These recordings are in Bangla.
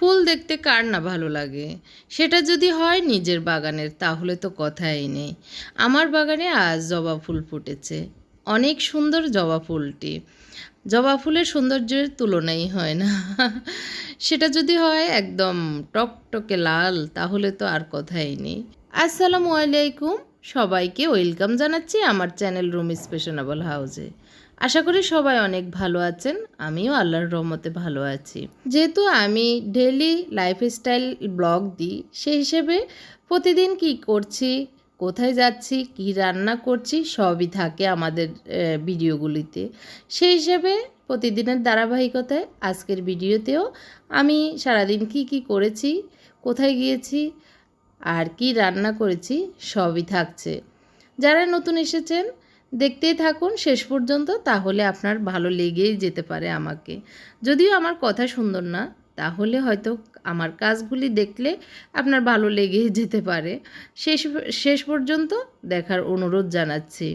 ফুল দেখতে কার না ভালো লাগে? সেটা যদি হয় নিজের বাগানের, তাহলে তো কথাই নেই। আমার বাগানে আজ জবা ফুল ফুটেছে। অনেক সুন্দর জবা ফুলটি। জবা ফুলের সৌন্দর্যের তুলনাই হয় না। সেটা যদি হয় একদম টকটকে লাল, তাহলে তো আর কথাই নেই। আসসালামু আলাইকুম। সবাইকে ওয়েলকাম জানাচ্ছি আমার চ্যানেল রুম স্পেশনেবল হাউসে আশা করি সবাই অনেক ভালো আছেন। আমিও আল্লাহর রহমতে ভালো আছি। যেহেতু আমি ডেলি লাইফস্টাইল ব্লগ দিই, সেই হিসেবে প্রতিদিন কি করছি, কোথায় যাচ্ছি, কি রান্না করছি, সবই থাকে আমাদের ভিডিওগুলিতে সেই হিসেবে প্রতিদিনের ধারাবাহিকতায় আজকের ভিডিওতেও আমি সারাদিন কি কি করেছি, কোথায় গিয়েছি, আর কি রান্না করেছি, সবই থাকছে। যারা নতুন এসেছেন দেখতেই থাকুন, শেষ পর্যন্ত তাহলে আপনার ভালো লেগেই যেতে পারে আমাকে। যদিও আমার কথা সুন্দর না, তাহলে হয়তো আমার কাজগুলি দেখলে আপনার ভালো লেগেই যেতে পারে। শেষ শেষ পর্যন্ত দেখার অনুরোধ জানাচ্ছি।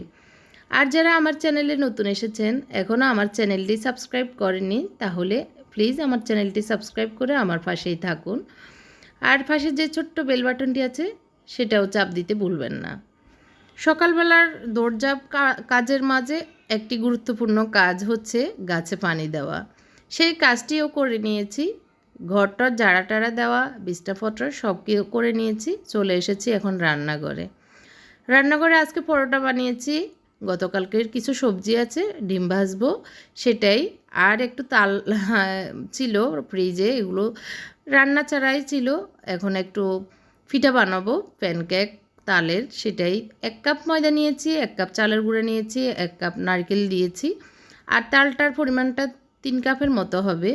আর যারা আমার চ্যানেলে নতুন এসেছেন এখনও আমার চ্যানেলটি সাবস্ক্রাইব করেননি, তাহলে প্লিজ আমার চ্যানেলটি সাবস্ক্রাইব করে আমার পাশেই থাকুন। আর পাশে যে ছোট্ট বেল বাটনটি আছে, সেটাও চাপ দিতে ভুলবেন না। সকালবেলার কা- কাজের মাঝে একটি গুরুত্বপূর্ণ কাজ হচ্ছে গাছে পানি দেওয়া। সেই কাজটিও করে নিয়েছি। ঘরটার জাড়া টাড়া দেওয়া বিছটা ফটরা সব কিছু করে নিয়েছি, চলে এসেছি এখন রান্নাঘরে। রান্নাঘরে আজকে পরোটা বানিয়েছি, গতকালকের কিছু সবজি আছে, ডিম ভাজবো, সেটাই। আর একটু তাল, ছিল ফ্রিজে, এগুলো রান্না ছাড়াই ছিল। এখন একটু ফিটা বানাবো, প্যানকেক তালের সেটাই এক কাপ ময়দা নিয়েছি, এক কাপ চালের গুঁড়ো নিয়েছি, এক কাপ নারকেল দিয়েছি। আর তালটার পরিমাণটা তিন কাপের মতো হবে।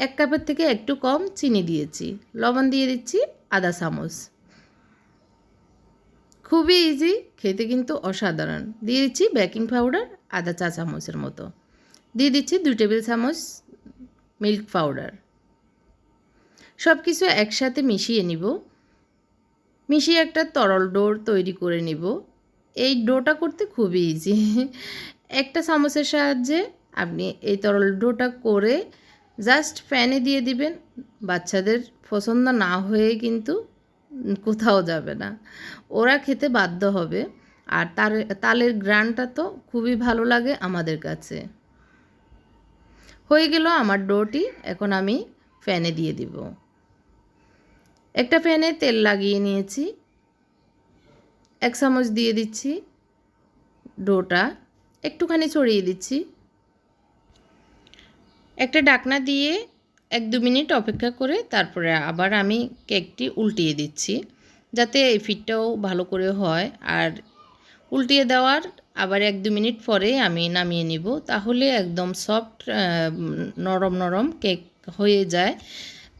এক কাপের থেকে একটু কম চিনি দিয়েছি। লবণ দিয়ে দিচ্ছি আদা চামচ। খুবই ইজি খেতে কিন্তু অসাধারণ। দিয়ে দিচ্ছি বেকিং পাউডার আদা চা চামচের মতো। দিয়ে দিচ্ছি দুই টেবিল চামচ মিল্ক পাউডার সব কিছু একসাথে মিশিয়ে নিব। মিশিয়ে একটা তরল ডোর তৈরি করে নিব। এই ডোটা করতে খুবই ইজি একটা চামচের সাহায্যে আপনি এই তরল ডোটা করে জাস্ট ফ্যানে দিয়ে দিবেন। বাচ্চাদের পছন্দ না হয়ে কিন্তু কোথাও যাবে না। ওরা খেতে বাধ্য হবে। আর তার, তালের গ্রানটা তো খুবই ভালো লাগে আমাদের কাছে। হয়ে গেল আমার ডোটি। এখন আমি ফ্যানে দিয়ে দিব। একটা ফ্যানে তেল লাগিয়ে নিয়েছি। এক চামচ দিয়ে দিচ্ছি ডোটা, একটুখানি ছড়িয়ে দিচ্ছি। একটা ডাকনা দিয়ে এক দু মিনিট অপেক্ষা করে তারপরে আবার আমি কেকটি উল্টিয়ে দিচ্ছি, যাতে এই ফিটটাও ভালো করে হয়। আর উল্টিয়ে দেওয়ার আবার এক দু মিনিট পরে আমি নামিয়ে নিব, তাহলে একদম সফট নরম নরম কেক হয়ে যায়।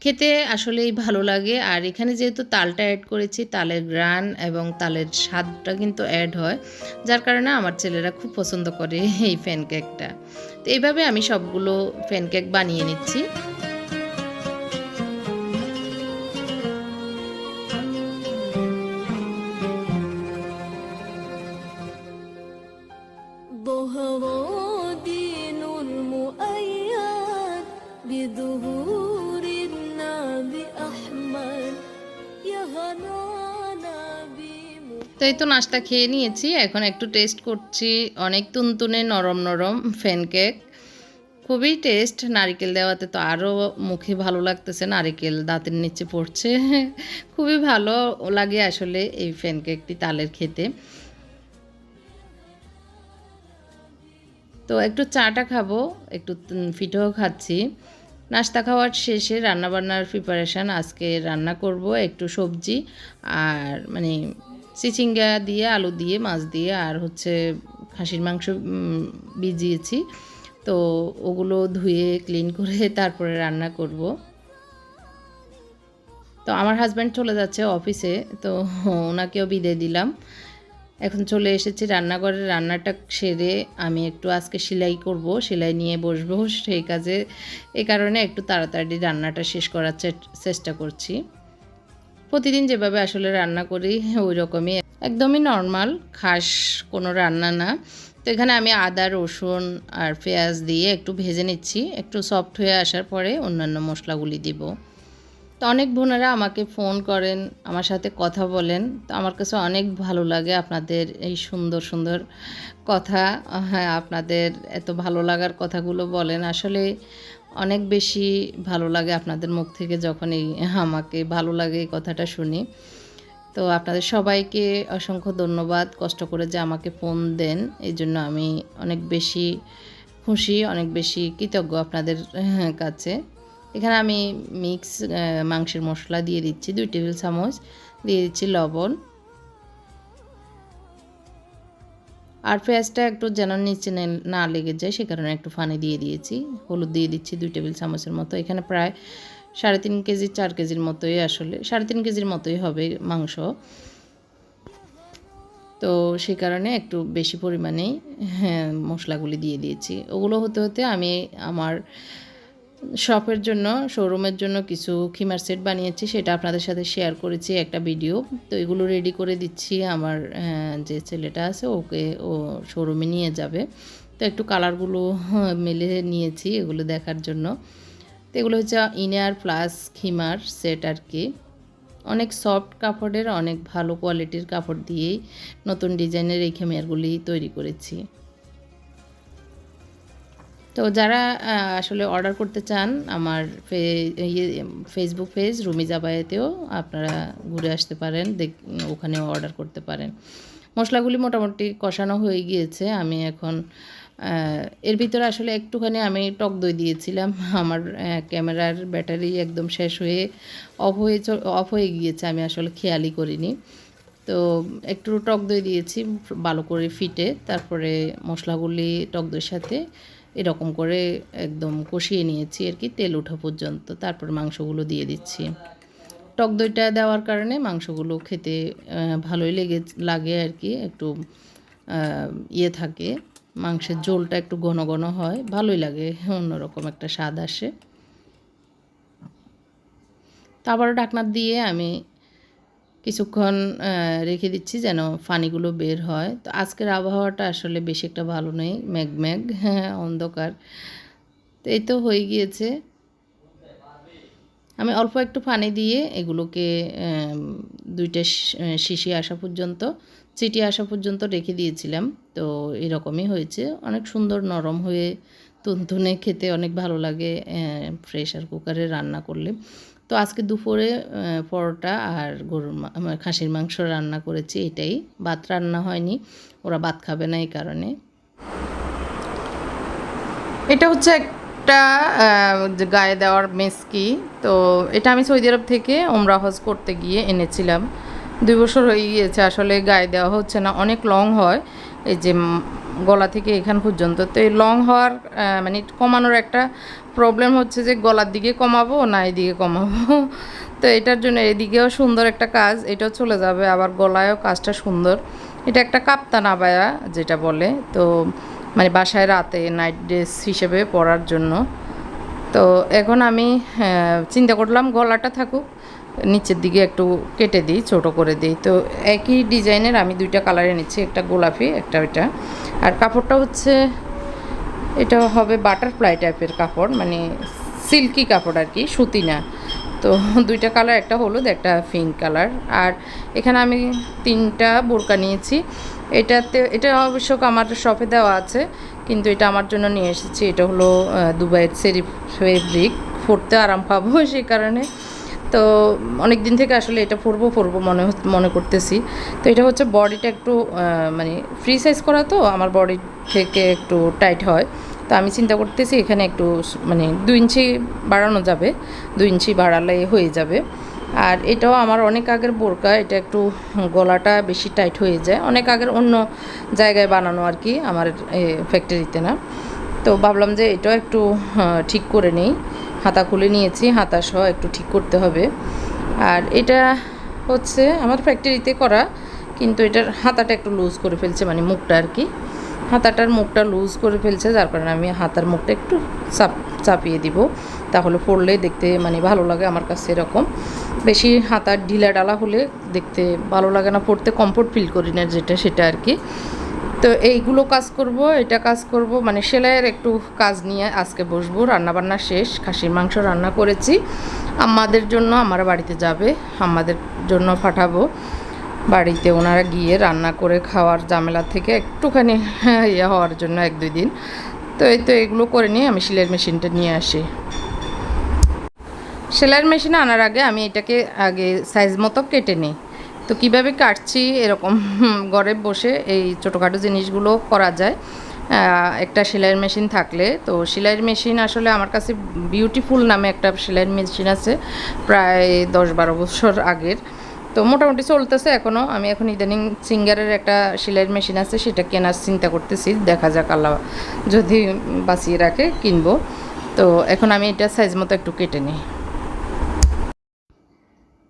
খেতে আসলেই ভালো লাগে। আর এখানে যেহেতু তালটা অ্যাড করেছি, তালের গ্রান এবং তালের স্বাদটা কিন্তু অ্যাড হয়, যার কারণে আমার ছেলেরা খুব পছন্দ করে এই প্যানকেকটা তো এইভাবে আমি সবগুলো প্যানকেক বানিয়ে নিচ্ছি। এই তো নাস্তা খেয়ে নিয়েছি। এখন একটু টেস্ট করছি। অনেক তুনতুনে নরম নরম ফ্যান কেক খুবই টেস্ট নারিকেল দেওয়াতে তো আরও মুখে ভালো লাগতেছে। নারিকেল দাঁতের নিচে পড়ছে। খুবই ভালো লাগে আসলে এই ফ্যান কেকটি তালের খেতে। তো একটু চাটা খাব, একটু ফিটেও খাচ্ছি। নাস্তা খাওয়ার শেষে রান্নাবান্নার প্রিপারেশান আজকে রান্না করব একটু সবজি। আর মানে চিচিঙ্গা দিয়ে, আলু দিয়ে, মাছ দিয়ে আর হচ্ছে খাসির মাংস ভিজিয়েছি। তো ওগুলো ধুয়ে, ক্লিন করে তারপরে রান্না করব। তো আমার হাজব্যান্ড চলে যাচ্ছে অফিসে, তো ওনাকেও বিদায় দিলাম। এখন চলে এসেছি রান্নাঘরে রান্নাটা সেরে আমি একটু আজকে সেলাই করব, সেলাই নিয়ে বসবো। সেই কাজে এই কারণে একটু তাড়াতাড়ি রান্নাটা শেষ করার চেষ্টা করছি। প্রতিদিন যেভাবে আসলে রান্না করি ওই রকমই একদমই নর্মাল খাস কোনো রান্না না। তো এখানে আমি আদা, রসুন আর পেঁয়াজ দিয়ে একটু ভেজে নিচ্ছি। একটু সফট হয়ে আসার পরে অন্যান্য মশলাগুলি দিব। তো অনেক বোনেরা আমাকে ফোন করেন, আমার সাথে কথা বলেন। তো আমার কাছে অনেক ভালো লাগে আপনাদের এই সুন্দর সুন্দর কথা। হ্যাঁ আপনাদের এত ভালো লাগার কথাগুলো বলেন। আসলে অনেক বেশি ভালো লাগে আপনাদের মুখ থেকে যখন এই আমাকে ভালো লাগে এই কথাটা শুনি। তো আপনাদের সবাইকে অসংখ্য ধন্যবাদ কষ্ট করে যে আমাকে ফোন দেন। এই জন্য আমি অনেক বেশি খুশি অনেক বেশি কৃতজ্ঞ আপনাদের হ্যাঁ, কাছে। এখানে আমি মিক্স মাংসের মশলা দিয়ে দিচ্ছি দুই টেবিল চামচ। দিয়ে দিচ্ছি লবণ। আর পেঁয়াজটা একটু যেন নিচে নে- লেগে যায়, সে কারণে একটু ফানি দিয়ে দিয়েছি। হলুদ দিয়ে দিচ্ছি দুই টেবিল চামচের মতো। এখানে প্রায় সাড়ে তিন কেজি, চার কেজির মতোই আসলে, সাড়ে তিন কেজির মতোই হবে মাংস। তো সে কারণে একটু বেশি পরিমাণেই হ্যাঁ মশলাগুলি দিয়ে দিয়েছি। ওগুলো হতে হতে আমি আমার শপের জন্য শোরুমের জন্য কিছু খিমার সেট বানিয়েছি, সেটা আপনাদের সাথে শেয়ার করেছি একটা ভিডিও তো এগুলো রেডি করে দিচ্ছি আমার যে ছেলেটা আছে, ওকে ও শোরুমে নিয়ে যাবে। তো একটু কালারগুলো মেলে নিয়েছি এগুলো দেখার জন্য। তো এগুলো হচ্ছে ইনার প্লাস খিমার সেট আর কি। অনেক সফট কাপড়ের, অনেক ভালো কোয়ালিটির কাপড় দিয়েই নতুন ডিজাইনের এই খেমিয়ারগুলি তৈরি করেছি। তো যারা আসলে অর্ডার করতে চান, আমার ইয়ে ফেসবুক পেজ রুমি জাবায়েতেও আপনারা ঘুরে আসতে পারেন, দেখ, ওখানেও অর্ডার করতে পারেন। মশলাগুলি মোটামুটি কষানো হয়ে গিয়েছে, আমি এখন এর ভিতরে আসলে একটুখানি আমি টক দই দিয়েছিলাম, আমার ক্যামেরার ব্যাটারি একদম শেষ হয়ে অফ হয়ে অফ হয়ে গিয়েছে, আমি আসলে খেয়ালই করিনি। তো একটু টক দই দিয়েছি, ভালো করে ফিটে, তারপরে মশলাগুলি টক দইয়ের সাথে এরকম করে একদম কষিয়ে নিয়েছি আর কি তেল ওঠা পর্যন্ত। তারপর মাংসগুলো দিয়ে দিচ্ছি। টক দইটা দেওয়ার কারণে মাংসগুলো খেতে ভালোই লেগে, লাগে আর কি, একটু ইয়ে থাকে। মাংসের ঝোলটা একটু ঘন ঘন হয়, ভালোই লাগে, অন্যরকম একটা স্বাদ আসে। তারপরে ঢাকনা দিয়ে আমি কিছুক্ষণ রেখে দিচ্ছি যেন ফানিগুলো বের হয়। তো আজকের আবহাওয়াটা আসলে বেশি একটা ভালো নেই ম্যাগ ম্যাগ হ্যাঁ অন্ধকার। তো এই তো হয়ে গিয়েছে। আমি অল্প একটু পানি দিয়ে এগুলোকে দুইটা শিশি আসা পর্যন্ত চিটি আসা পর্যন্ত রেখে দিয়েছিলাম। তো এরকমই হয়েছে। অনেক সুন্দর নরম হয়ে, তুনতুনে খেতে অনেক ভালো লাগে প্রেশার কুকারে রান্না করলে। তো আজকে দুপুরে পরোটা আর গরুর খাসির মাংস রান্না করেছি, এটাই। ভাত রান্না হয়নি, ওরা ভাত খাবে না এই কারণে। এটা হচ্ছে একটা গায়ে দেওয়ার মেসকি। তো এটা আমি সৌদি আরব থেকে ওমরা হজ করতে গিয়ে এনেছিলাম। দুই বছর হয়ে গিয়েছে, আসলে গায়ে দেওয়া হচ্ছে না, অনেক লং হয়। এই যে গলা থেকে এখান পর্যন্ত। তো এই লং হওয়ার মানে কমানোর একটা প্রবলেম হচ্ছে যে গলার দিকে কমাবো না এদিকে কমাবো। তো এটার জন্য এদিকেও সুন্দর একটা কাজ, এটাও চলে যাবে, আবার গলায়ও কাজটা সুন্দর। এটা একটা কাপ্তান আবায়া যেটা বলে, তো মানে বাসায় রাতে নাইট ড্রেস হিসেবে পরার জন্য। তো এখন আমি চিন্তা করলাম গলাটা থাকুক। নিচের দিকে একটু কেটে দিই, ছোট করে দিই। তো একই ডিজাইনের আমি দুইটা কালারে নিচ্ছি, একটা গোলাপি, একটা ওইটা। আর কাপড়টা হচ্ছে, এটা হবে বাটারফ্লাই টাইপের কাপড় মানে সিল্কি কাপড় আর কি, সুতি না। তো দুইটা কালার একটা হলুদ, একটা পিঙ্ক কালার আর এখানে আমি তিনটা বোরকা নিয়েছি। এটাতে, এটা অবশ্য আমার শপে দেওয়া আছে, কিন্তু এটা আমার জন্য নিয়ে এসেছি। এটা হলো দুবাইয়ের সেরি ফেব্রিক পরতে আরাম পাবো সেই কারণে। তো অনেক দিন থেকে আসলে এটা পরবো পরবো মনে মনে করতেছি। তো এটা হচ্ছে বডিটা একটু মানে ফ্রি সাইজ করা তো, আমার বডি থেকে একটু টাইট হয়। তো আমি চিন্তা করতেছি এখানে একটু মানে দু ইঞ্চি বাড়ানো যাবে দু ইঞ্চি বাড়ালে হয়ে যাবে। আর এটাও আমার অনেক আগের বোরকা, এটা একটু গলাটা বেশি টাইট হয়ে যায়। অনেক আগের অন্য জায়গায় বানানো আর কি, আমার ফ্যাক্টরিতে না। তো ভাবলাম যে এটাও একটু ঠিক করে নেই। হাতা খুলে নিয়েছি, হাতা সহ একটু ঠিক করতে হবে। আর এটা হচ্ছে আমার ফ্যাক্টরিতে করা, কিন্তু এটার হাতাটা একটু লুজ করে ফেলছে মানে মুখটা আর কি। হাতাটার মুখটা লুজ করে ফেলছে, যার কারণে আমি হাতার মুখটা একটু চাপ, চাপিয়ে দিব। তাহলে পরলে দেখতে মানে ভালো লাগে আমার কাছে এরকম। বেশি হাতার ঢিলা ডালা হলে দেখতে ভালো লাগে না পরতে কমফোর্ট ফিল করি না যেটা, সেটা আর কি। তো এইগুলো কাজ করব, এটা কাজ করব মানে সেলাইয়ের একটু কাজ নিয়ে আজকে বসবো। রান্নাবান্না শেষ, খাসির মাংস রান্না করেছি। আমাদের জন্য আমার বাড়িতে যাবে, আমাদের জন্য পাঠাবো। বাড়িতে ওনারা গিয়ে রান্না করে খাওয়ার ঝামেলা থেকে একটুখানি ইয়ে হওয়ার জন্য এক দুই দিন। তো এই তো এগুলো করে নিয়ে আমি সেলাইয়ের মেশিনটা নিয়ে আসি। সেলাইয়ের মেশিনে আনার আগে আমি এটাকে আগে সাইজ মতো কেটে নিই। তো কীভাবে কাটছি এরকম ঘরে বসে এই ছোটোখাটো জিনিসগুলো করা যায়। একটা সেলাইয়ের মেশিন থাকলে। তো সেলাইয়ের মেশিন আসলে আমার কাছে বিউটিফুল নামে একটা সেলাইয়ের মেশিন আছে, প্রায় দশ বারো বছর আগের। তো মোটামুটি চলতেছে এখনও আমি এখন ইদানিং সিঙ্গারের একটা সেলাইয়ের মেশিন আছে, সেটা কেনার চিন্তা করতেছি। দেখা যাক আল্লাহ যদি বাঁচিয়ে রাখে, কিনবো। তো এখন আমি এটা সাইজ মতো একটু কেটে নিই।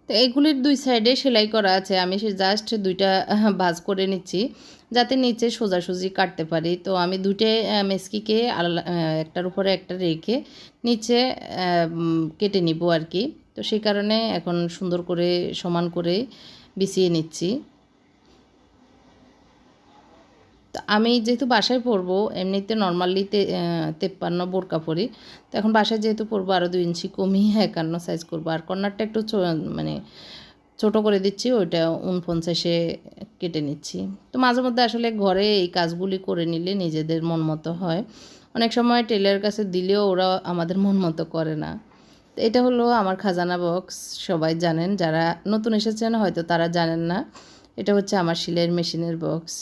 তো এগুলির দুই সাইডে সেলাই করা আছে। আমি সে জাস্ট দুইটা ভাজ করে নিচ্ছি যাতে নিচে সোজাসুজি কাটতে পারি। তো আমি দুটে মেসকিকে আলাদা একটার উপরে একটা রেখে নিচে কেটে নিব আর কি। তো সেই কারণে এখন সুন্দর করে সমান করে বিছিয়ে নিচ্ছি তো আমি যেহেতু বাসায় পরবো এমনিতে নর্মালি তেপ্পান্ন বোরকা পরি। তো এখন বাসায় যেহেতু পরবো আরও দুই ইঞ্চি কমিয়ে একান্ন সাইজ করব। আর কর্নারটা একটু মানে ছোট করে দিচ্ছি, ওইটা উনপঞ্চাশে কেটে নিচ্ছি। তো মাঝে মধ্যে আসলে ঘরে এই কাজগুলি করে নিলে নিজেদের মন মতো হয়। অনেক সময় টেলারের কাছে দিলেও ওরা আমাদের মন মতো করে না। তো এটা হলো আমার খাজানা বক্স সবাই জানেন। যারা নতুন এসেছেন, হয়তো তারা জানেন না। এটা হচ্ছে আমার সেলাইয়ের মেশিনের বক্স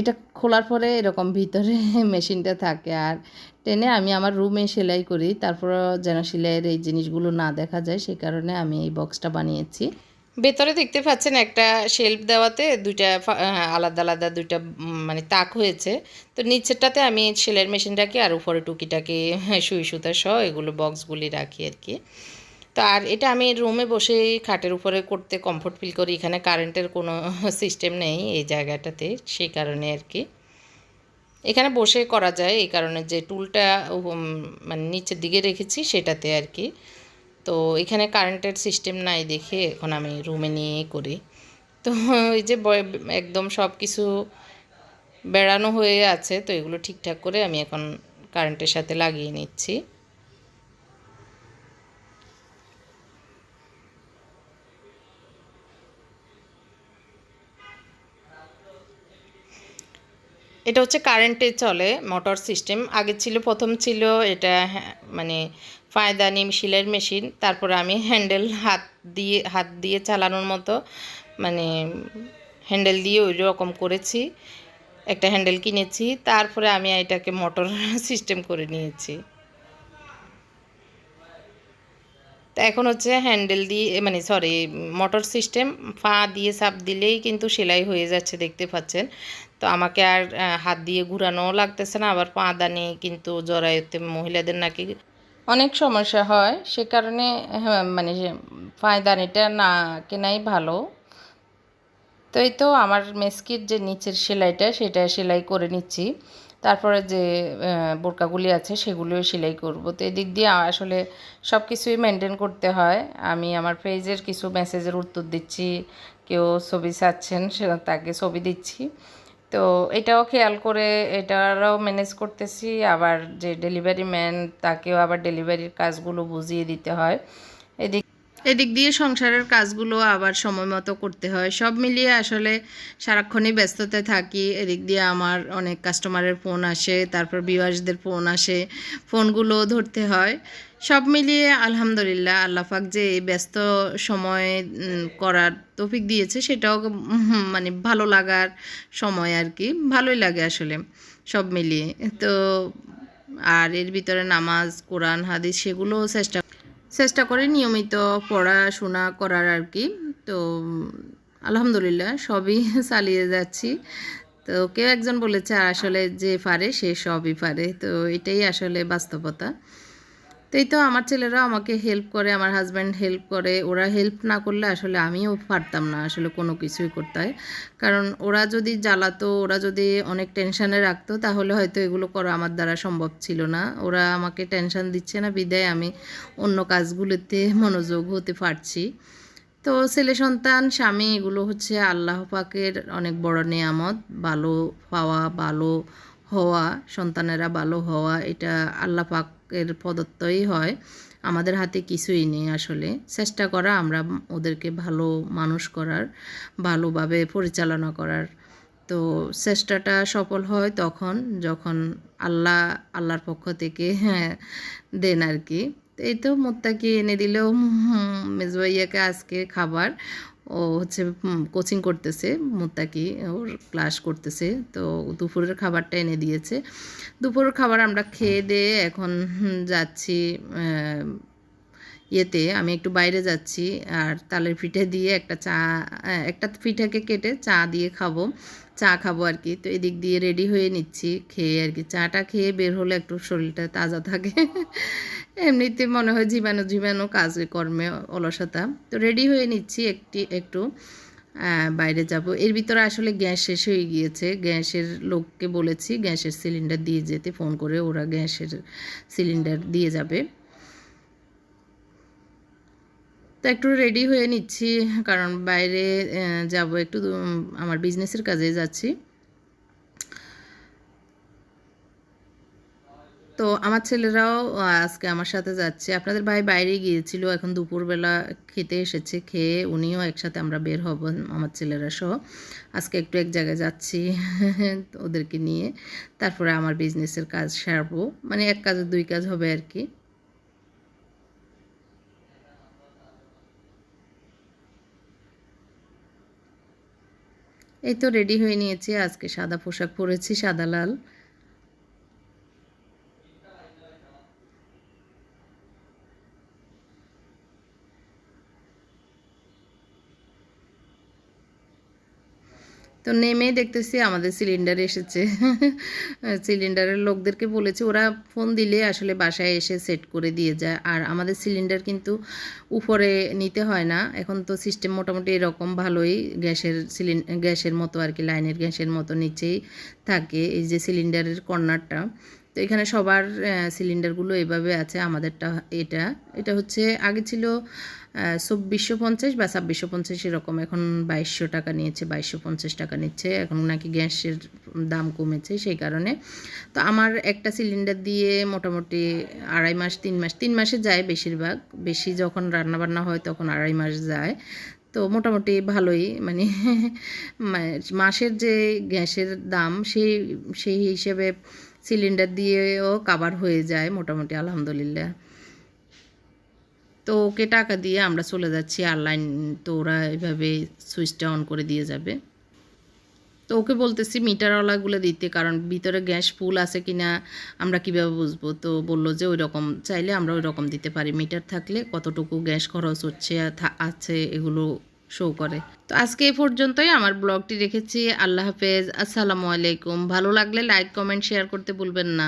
এটা খোলার পরে এরকম ভিতরে মেশিনটা থাকে আর টেনে আমি আমার রুমে সেলাই করি। তারপর যেন সেলাইয়ের এই জিনিসগুলো না দেখা যায় সেই কারণে আমি এই বক্সটা বানিয়েছি। ভেতরে দেখতে পাচ্ছেন একটা শেলফ দেওয়াতে দুইটা আলাদা আলাদা দুইটা মানে তাক হয়েছে। তো নিচেরটাতে আমি সেলাইয়ের মেশিনটাকে আর উপরে টুকিটাকে, সুই সুতা সহ এগুলো বক্সগুলি রাখি আর কি। তো আর এটা আমি রুমে বসে খাটের উপরে করতে কমফোর্ট ফিল করি। এখানে কারেন্টের কোনো সিস্টেম নেই এই জায়গাটাতে, সেই কারণে আর কি। এখানে বসে করা যায় এই কারণে যে টুলটা মানে নিচের দিকে রেখেছি সেটাতে আর কি। তো এখানে কারেন্টের সিস্টেম নাই দেখে এখন আমি রুমে নিয়ে করি। তো এই যে একদম সব কিছু বেড়ানো হয়ে আছে, তো এগুলো ঠিকঠাক করে আমি এখন কারেন্টের সাথে লাগিয়ে নিচ্ছি। এটা হচ্ছে কারেন্টে চলে মোটর সিস্টেম আগে ছিল, প্রথম ছিল এটা মানে ফায়দানি শিলের মেশিন তারপরে আমি হ্যান্ডেল হাত দিয়ে হাত দিয়ে চালানোর মতো মানে হ্যান্ডেল দিয়ে ওই রকম করেছি। একটা হ্যান্ডেল কিনেছি, তারপরে আমি এটাকে মোটর সিস্টেম করে নিয়েছি। তো এখন হচ্ছে হ্যান্ডেল দিয়ে মানে সরি মোটর সিস্টেম পা দিয়ে সাপ দিলেই কিন্তু সেলাই হয়ে যাচ্ছে দেখতে পাচ্ছেন। তো আমাকে আর হাত দিয়ে ঘুরানোও লাগতেছে না আবার পা দানি কিন্তু জরায়ুতে মহিলাদের নাকি অনেক সমস্যা হয়। সে কারণে হ্যাঁ, মানে পায়দানিটা না কেনাই ভালো। তো এই তো আমার মেসকির যে নিচের সেলাইটা সেটা সেলাই করে নিচ্ছি। তারপরে যে বোরকাগুলি আছে সেগুলিও সেলাই করব। তো এদিক দিয়ে আসলে সব কিছুই মেনটেন করতে হয়। আমি আমার পেজের কিছু মেসেজের উত্তর দিচ্ছি। কেউ ছবি চাচ্ছেন, সে তাকে ছবি দিচ্ছি। তো এটাও খেয়াল করে এটারও ম্যানেজ করতেছি। আবার যে ডেলিভারি ম্যান তাকেও আবার ডেলিভারির কাজগুলো বুঝিয়ে দিতে হয়। এদিক এদিক দিয়ে সংসারের কাজগুলো আবার সময় মতো করতে হয়। সব মিলিয়ে আসলে সারাক্ষণই ব্যস্ততে থাকি। এদিক দিয়ে আমার অনেক কাস্টমারের ফোন আসে, তারপর বিওয়াসদের ফোন আসে, ফোনগুলো ধরতে হয়। সব মিলিয়ে আলহামদুলিল্লাহ আল্লাপাক যে এই ব্যস্ত সময় করার তফিক দিয়েছে, সেটাও মানে ভালো লাগার সময় আর কি। ভালোই লাগে আসলে সব মিলিয়ে। তো আর এর ভিতরে নামাজ, কোরআন, হাদিস, সেগুলোও চেষ্টা চেষ্টা করে নিয়মিত পড়াশোনা করার আর কি। তো, আলহামদুলিল্লাহ সবই চালিয়ে যাচ্ছি। তো কেউ একজন বলেছে, আসলে যে পারে সে সবই পারে। তো এটাই আসলে বাস্তবতা। তো এই তো আমার ছেলেরা আমাকে হেল্প করে, আমার হাজব্যান্ড হেল্প করে। ওরা হেল্প না করলে আসলে আমিও পারতাম না আসলে কোনো কিছুই করতে। হয় কারণ ওরা যদি জ্বালাতো, ওরা যদি অনেক টেনশানে রাখতো, তাহলে হয়তো এগুলো করা আমার দ্বারা সম্ভব ছিল না। ওরা আমাকে টেনশন দিচ্ছে না, বিদায় আমি অন্য কাজগুলোতে মনোযোগ হতে পারছি। তো ছেলে সন্তান, স্বামী, এগুলো হচ্ছে আল্লাহ পাকের অনেক বড় নেয়ামত। ভালো পাওয়া, ভালো হওয়া, সন্তানেরা ভালো হওয়া, এটা আল্লাহ পাকের প্রদত্তই হয়। আমাদের হাতে কিছুই নেই আসলে। চেষ্টা করা আমরা ওদেরকে ভালো মানুষ করার, ভালোভাবে পরিচালনা করার। তো চেষ্টাটা সফল হয় তখন যখন আল্লাহ, আল্লাহর পক্ষ থেকে হ্যাঁ দেন আর কি। এই তো মোত্তাকি এনে দিলেও মেজবাইয়াকে আজকে খাবার। ও হচ্ছে কোচিং করতেছে, মোত্তাকি, ওর ক্লাস করতেছে, তো দুপুরের খাবারটা এনে দিয়েছে। দুপুরের খাবার আমরা খেয়ে দিয়ে এখন যাচ্ছি ইয়েতে আমি একটু বাইরে যাচ্ছি আর তালের পিঠে দিয়ে একটা চা একটা পিঠাকে কেটে চা দিয়ে খাব। চা খাব আর কি। তো এদিক দিয়ে রেডি হয়ে নিচ্ছি। খেয়ে আর কি। চাটা খেয়ে বের হলে একটু শরীরটা তাজা থাকে। এমনিতে মনে হয় জীবাণু জীবাণু কাজে কর্মে অলসতা। তো রেডি হয়ে নিচ্ছি একটি, একটু। বাইরে যাব। এর ভিতরে আসলে গ্যাস শেষ হয়ে গিয়েছে। গ্যাসের লোককে বলেছি, গ্যাসের সিলিন্ডার দিয়ে যেতে। ফোন করে ওরা গ্যাসের সিলিন্ডার দিয়ে যাবে। তো একটু রেডি হয়ে নিচ্ছি, কারণ বাইরে যাব একটু আমার বিজনেসের কাজে যাচ্ছি। তো আমার ছেলেরাও আজকে আমার সাথে যাচ্ছে। আপনাদের ভাই বাইরে গিয়েছিল, এখন দুপুরবেলা খেতে এসেছে, খেয়ে উনিও একসাথে আমরা বের হব, আমার ছেলেরা সহ। আজকে একটু এক জায়গায় যাচ্ছি, ওদেরকে নিয়ে। তারপরে আমার বিজনেসের কাজ সারবো মানে এক কাজে, দুই কাজ হবে আর কি। এই তো রেডি হয়ে নিয়েছি। আজকে সাদা পোশাক পরেছি সাদা লাল। তো নেমে দেখতেছি আমাদের সিলিন্ডার এসেছে। সিলিন্ডারের লোকদেরকে বলেছে, ওরা ফোন দিলে আসলে বাসায় এসে সেট করে দিয়ে যায়। আর আমাদের সিলিন্ডার কিন্তু উপরে নিতে হয় না। এখন তো সিস্টেম মোটামুটি এরকম ভালোই গ্যাসের সিলিন গ্যাসের মতো আর কি, লাইনের গ্যাসের মতো নিচেই থাকে এই যে সিলিন্ডারের কর্নারটা তো এখানে সবার সিলিন্ডারগুলো এভাবে আছে, আমাদেরটা এটা। এটা হচ্ছে, আগে ছিল চব্বিশশো পঞ্চাশ বা ছাব্বিশশো পঞ্চাশ এরকম, এখন বাইশশো টাকা নিয়েছে, বাইশশো পঞ্চাশ টাকা নিচ্ছে, এখন নাকি গ্যাসের দাম কমেছে সেই কারণে। তো আমার একটা সিলিন্ডার দিয়ে মোটামুটি আড়াই মাস, তিন মাস, তিন মাসে যায় বেশিরভাগ, বেশি যখন রান্নাবান্না হয় তখন আড়াই মাস যায়। তো মোটামুটি ভালোই মানে মাসের যে গ্যাসের দাম, সেই সেই হিসেবে সিলিন্ডার দিয়েও কাবার হয়ে যায় মোটামুটি, আলহামদুলিল্লাহ। তো ওকে টাকা দিয়ে আমরা চলে যাচ্ছি অনলাইন তো ওরা এভাবে সুইচটা অন করে দিয়ে যাবে। তো ওকে বলতেছি, মিটারওয়ালাগুলো দিতে, কারণ ভিতরে গ্যাস ফুল আছে কি না আমরা কীভাবে বুঝব? তো বলল যে ওই রকম চাইলে আমরা ওই রকম দিতে পারি। মিটার থাকলে কতটুকু গ্যাস খরচ হচ্ছে আছে, এগুলো শো করে। তো আজকে এই পর্যন্তই, আমার ব্লগটি রেখেছি। আল্লাহ হাফেজ। আসসালামু আলাইকুম। ভালো লাগলে লাইক কমেন্ট শেয়ার করতে ভুলবেন না।